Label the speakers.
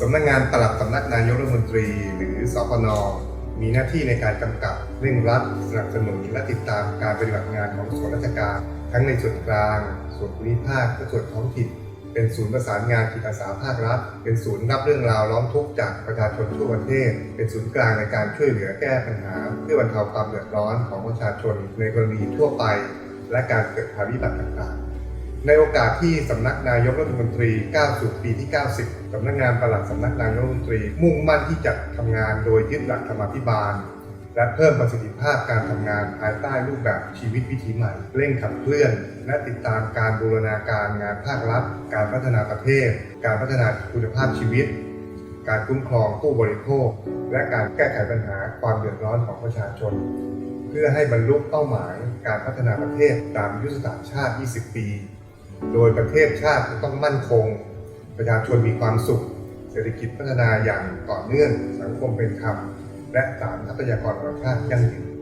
Speaker 1: สำนักงานปลัดสำนักนายกรัฐมนตรี หรือสปนมีหน้าที่ในการกำกับเร่งรัดสนับสนุนและติดตามการปฏิบัติงานของส่วนราชการ ทั้งในส่วนกลาง ส่วนภูมิภาคและส่วนท้องถิ่น เป็นศูนย์ประสานงานจิตอาสาภาครัฐ เป็นศูนย์รับเรื่องราวร้องทุกข์จากประชาชนทั่วประเทศ เป็นศูนย์กลางในการช่วยเหลือแก้ปัญหา เพื่อบรรเทาความเดือดร้อนของประชาชนในกรณีทั่วไป และการเกิดภัยพิบัติต่างๆ ในโอกาสที่สำนักนายกรัฐมนตรีก้าวสู่ปีที่ 90สำนักงานปลัดสำนักนายกรัฐมนตรี มุ่งมั่นที่จะทำงานโดยยึดหลักธรรมาภิบาล และเพิ่มประสิทธิภาพการทำงานภายใต้รูปแบบชีวิตวิถีใหม่ เร่งขับเคลื่อน และติดตามการบูรณาการงานภาครัฐ การพัฒนาประเทศ การพัฒนาคุณภาพชีวิต การคุ้มครองผู้บริโภค และการแก้ไขปัญหาความเดือดร้อนของประชาชนเพื่อให้บรรลุเป้าหมายการพัฒนาประเทศตามยุทธศาสตร์ชาติ 20 ปี โดยประเทศชาติต้องมั่นคง ประชาชนมีความสุข เศรษฐกิจพัฒนาอย่างต่อเนื่อง สังคมเป็นธรรม และสารทรัพยากรธรรมชาติยั่งยืน